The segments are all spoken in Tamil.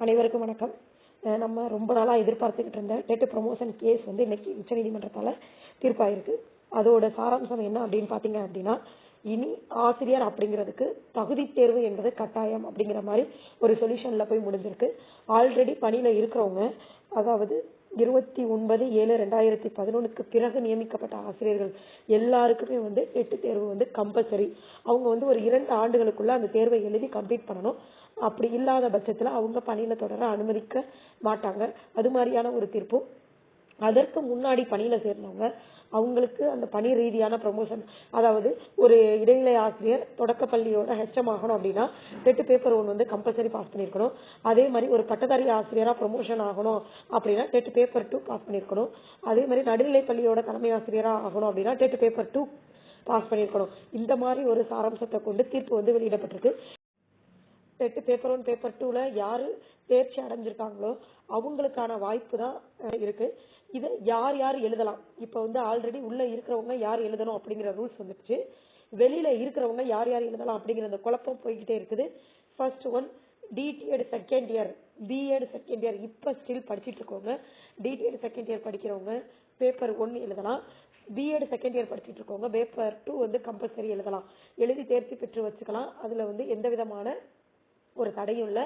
அனைவருக்கும் வணக்கம். நம்ம ரொம்ப நாளாக எதிர்பார்த்துக்கிட்டு இருந்த டெட் ப்ரொமோஷன் கேஸ் வந்து இன்னைக்கு உச்சநீதிமன்றத்தால் தீர்ப்பாயிருக்கு. அதோட சாராம்சம் என்ன அப்படின்னு பார்த்தீங்க அப்படின்னா இனி ஆசிரியர் அப்படிங்கிறதுக்கு தகுதி தேர்வு என்பது கட்டாயம் அப்படிங்கிற மாதிரி ஒரு சொல்யூஷனில் போய் முடிஞ்சிருக்கு. ஆல்ரெடி பணியில் இருக்கிறவங்க அதாவது இருபத்தி ஒன்பது ஏழு ரெண்டாயிரத்தி பதினொன்றுக்கு பிறகு நியமிக்கப்பட்ட ஆசிரியர்கள் எல்லாருக்குமே வந்து எட்டு தேர்வு வந்து கம்பல்சரி அவங்க வந்து ஒரு இரண்டு ஆண்டுகளுக்குள்ள அந்த தேர்வை எழுதி கம்ப்ளீட் பண்ணணும். அப்படி இல்லாத பட்சத்தில் அவங்க பணியில் தொடர அனுமதிக்க மாட்டாங்க. அது மாதிரியான ஒரு தீர்ப்பும் அதற்கு முன்னாடி பணியில் சேர்ந்தவங்க அவங்களுக்கு அந்த பணி ரீதியான ப்ரொமோஷன் அதாவது ஒரு இடைநிலை ஆசிரியர் தொடக்க பள்ளியோட ஹெச்எம் ஆகணும் அப்படின்னா டெட் பேப்பர் ஒன்று வந்து கம்பல்சரி பாஸ் பண்ணியிருக்கணும் அதே மாதிரி ஒரு பட்டதாரி ஆசிரியராக ப்ரமோஷன் ஆகணும் அப்படின்னா டெட் பேப்பர் டூ பாஸ் பண்ணியிருக்கணும் அதே மாதிரி நடுநிலை பள்ளியோட தலைமை ஆசிரியராக ஆகணும் அப்படின்னா டெட் பேப்பர் டூ பாஸ் பண்ணியிருக்கணும் இந்த மாதிரி ஒரு சாராம்சத்தை கொண்டு தீர்ப்பு வந்து வெளியிடப்பட்டிருக்கு. டெட்டு பேப்பர் ஒன் பேப்பர் டூவில் யார் தேர்ச்சி அடைஞ்சிருக்காங்களோ அவங்களுக்கான வாய்ப்பு தான் இருக்குது இதை யார் யார் எழுதலாம்? இப்போ வந்து ஆல்ரெடி உள்ளே இருக்கிறவங்க யார் எழுதணும் அப்படிங்கிற ரூல்ஸ் வந்துடுச்சு. வெளியில் இருக்கிறவங்க யார் யார் எழுதலாம் அப்படிங்கிற அந்த குழப்பம் போய்கிட்டே இருக்குது. First one DTEd second year BEd second year இப்போ ஸ்டில் படிச்சுட்டு இருக்கவங்க டிடிஎட் செகண்ட் இயர் படிக்கிறவங்க பேப்பர் ஒன் எழுதலாம். பிஎட் செகண்ட் இயர் படிச்சுட்டு இருக்கவங்க பேப்பர் டூ வந்து கம்பல்சரி எழுதலாம். எழுதி தேர்ச்சி பெற்று வச்சுக்கலாம். அதில் வந்து எந்த விதமான ஒரு தடையும் இல்லை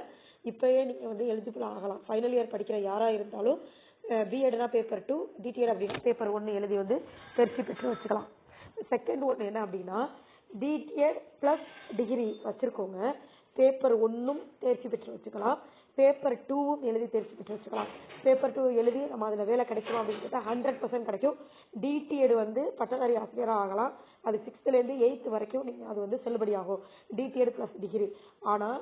இப்போயே நீங்கள் வந்து எலிஜிபிள் ஆகலாம். ஃபைனல் இயர் படிக்கிற யாராக இருந்தாலும் பிஎட்னா பேப்பர் டூ டிடிஎட் அப்படின்னா பேப்பர் ஒன்று எழுதி வந்து தேர்ச்சி பெற்று வச்சுக்கலாம். செகண்ட் ஒன்று என்ன அப்படின்னா டிடிஎட் ப்ளஸ் டிகிரி வச்சுருக்கோங்க. பேப்பர் ஒன்றும் தேர்ச்சி பெற்று வச்சுக்கலாம். பேப்பர் டூவும் எழுதி தேர்ச்சி பெற்று வச்சுக்கலாம். பேப்பர் டூ எழுதி நம்ம அதில் வேலை கிடைக்கும் அப்படின்னு கேட்டால் ஹண்ட்ரட் பர்சன்ட் கிடைக்கும். டிடிஎட் வந்து பட்டதாரி ஆசிரியராக ஆகலாம். அது சிக்ஸ்த்துலேருந்து எயித்து வரைக்கும் நீங்கள் அது வந்து செல்லுபடி ஆகும் டிடிஎட் ப்ளஸ் டிகிரி ஆனால்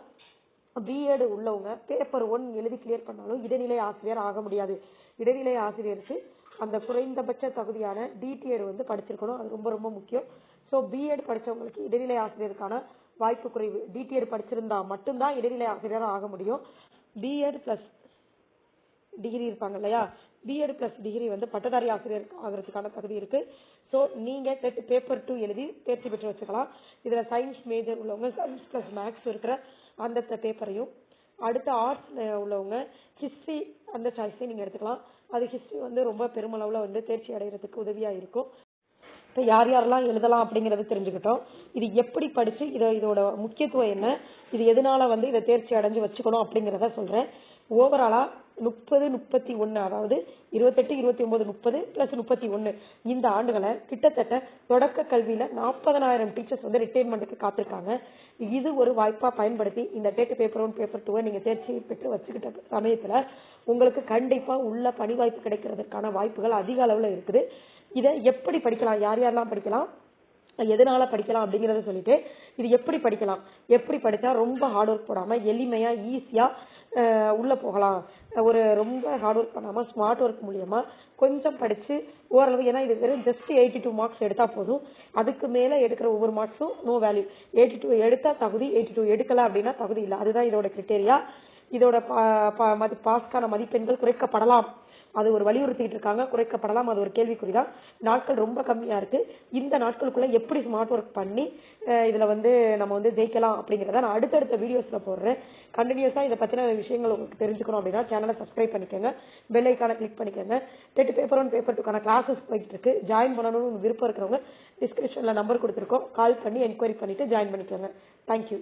பிஎட் உள்ளவங்க பேப்பர் ஒன் எழுதி கிளியர் பண்ணாலும் இடைநிலை ஆசிரியர் ஆக முடியாது. இடைநிலை ஆசிரியருக்கு அந்த குறைந்தபட்ச தகுதியான டிடிஎட் வந்து படிச்சிருக்கணும். அது ரொம்ப ரொம்ப முக்கியம். ஸோ பிஎட் படித்தவங்களுக்கு இடைநிலை ஆசிரியருக்கான வாய்ப்பு குறைவு. டிடிஎட் படிச்சிருந்தா மட்டும்தான் இடைநிலை ஆசிரியராக ஆக முடியும். பிஎட் ப்ளஸ் டிகிரி இருப்பாங்க இல்லையா? பிஎட் ப்ளஸ் டிகிரி வந்து பட்டதாரி ஆசிரியர் ஆகிறதுக்கான தகுதி இருக்கு. ஸோ நீங்க டெட் பேப்பர் டூ எழுதி தேர்ச்சி பெற்று வச்சுக்கலாம். இதுல சயின்ஸ் மேஜர் உள்ளவங்க சயின்ஸ் ப்ளஸ் மேக்ஸ் இருக்கிற அந்த பேப்பரையும் அடுத்த ஆர்ட்ஸ் உள்ளவங்க ஹிஸ்ட்ரி அந்த சாய்ஸையும் நீங்கள் எடுத்துக்கலாம். அது ஹிஸ்ட்ரி வந்து ரொம்ப பெருமளவில் வந்து தேர்ச்சி அடைகிறதுக்கு உதவியாக இருக்கும். இப்போ யார் யாரெல்லாம் எழுதலாம் அப்படிங்கிறத தெரிஞ்சுக்கிட்டோம். இது எப்படி படித்து இதை இதோட முக்கியத்துவம் என்ன இது எதனால வந்து இதை தேர்ச்சி அடைஞ்சு வச்சுக்கணும் அப்படிங்கிறத சொல்கிறேன் ஓவராலாக முப்பது முப்பத்தி ஒன்று அதாவது இருபத்தெட்டு இருபத்தி ஒம்பது முப்பது ப்ளஸ் முப்பத்தி ஒன்று இந்த ஆண்டுகளை கிட்டத்தட்ட தொடக்க கல்வியில் நாற்பதனாயிரம் டீச்சர்ஸ் வந்து ரிட்டைர்மெண்ட்டுக்கு காத்திருக்காங்க. இது ஒரு வாய்ப்பாக பயன்படுத்தி இந்த டேட் பேப்பர் ஒன் பேப்பர் டூவை நீங்கள் தேர்ச்சி பெற்று வச்சுக்கிட்ட சமயத்தில் உங்களுக்கு கண்டிப்பாக உள்ள பணி வாய்ப்பு கிடைக்கிறதுக்கான வாய்ப்புகள் அதிக அளவில் இருக்குது. இதை எப்படி படிக்கலாம்? யார் யாரெல்லாம் படிக்கலாம்? எதனால படிக்கலாம் அப்படிங்கிறத சொல்லிட்டு இது எப்படி படிக்கலாம்? எப்படி படித்தா ரொம்ப ஹார்ட் ஒர்க் போடாமல் எளிமையாக ஈஸியாக உள்ளே போகலாம். ஒரு ரொம்ப ஹார்ட் ஒர்க் பண்ணாமல் ஸ்மார்ட் ஒர்க் மூலியமாக கொஞ்சம் படித்து ஓரளவு ஏன்னா இது வெறும் ஜஸ்ட் எயிட்டி டூ மார்க்ஸ் எடுத்தால் போதும். அதுக்கு மேலே எடுக்கிற ஒவ்வொரு மார்க்ஸும் நோ வேல்யூ எயிட்டி டூ எடுத்தால் தகுதி எயிட்டி டூ எடுக்கலாம் அப்படின்னா தகுதி இல்லை. அதுதான் இதோட கிரிட்டேரியா இதோட பாஸ்க்கான மதிப்பெண்கள் குறைக்கப்படலாம். அது ஒரு வலியுறுத்திட்டு இருக்காங்க. குறைக்கப்படலாம். அது ஒரு கேள்விக்குறி தான் நாட்கள் ரொம்ப கம்மியாக இருக்கு. இந்த நாட்களுக்குள்ள எப்படி ஸ்மார்ட் ஒர்க் பண்ணி இதில் வந்து நம்ம வந்து ஜெயிக்கலாம் அப்படிங்கிறத நான் அடுத்தடுத்த வீடியோஸில் போடுறேன். கண்டினியூஸாக இதை பற்றின விஷயங்கள் உங்களுக்கு தெரிஞ்சுக்கணும் அப்படின்னா சேனலை சப்ஸ்கிரைப் பண்ணிக்கோங்க. பெல் ஐக்கான கிளிக் பண்ணிக்கோங்க. டெட் பேப்பர் ஒன் பேப்பர் டூக்கான கிளாஸஸ் போயிட்டு இருக்கு. ஜாயின் பண்ணணும்னு விருப்பம் இருக்கிறவங்க டிஸ்கிரிப்ஷனில் நம்பர் கொடுத்துருக்கோம். கால் பண்ணி என்கொயரி பண்ணிட்டு ஜாயின் பண்ணிக்கோங்க. தேங்க்யூ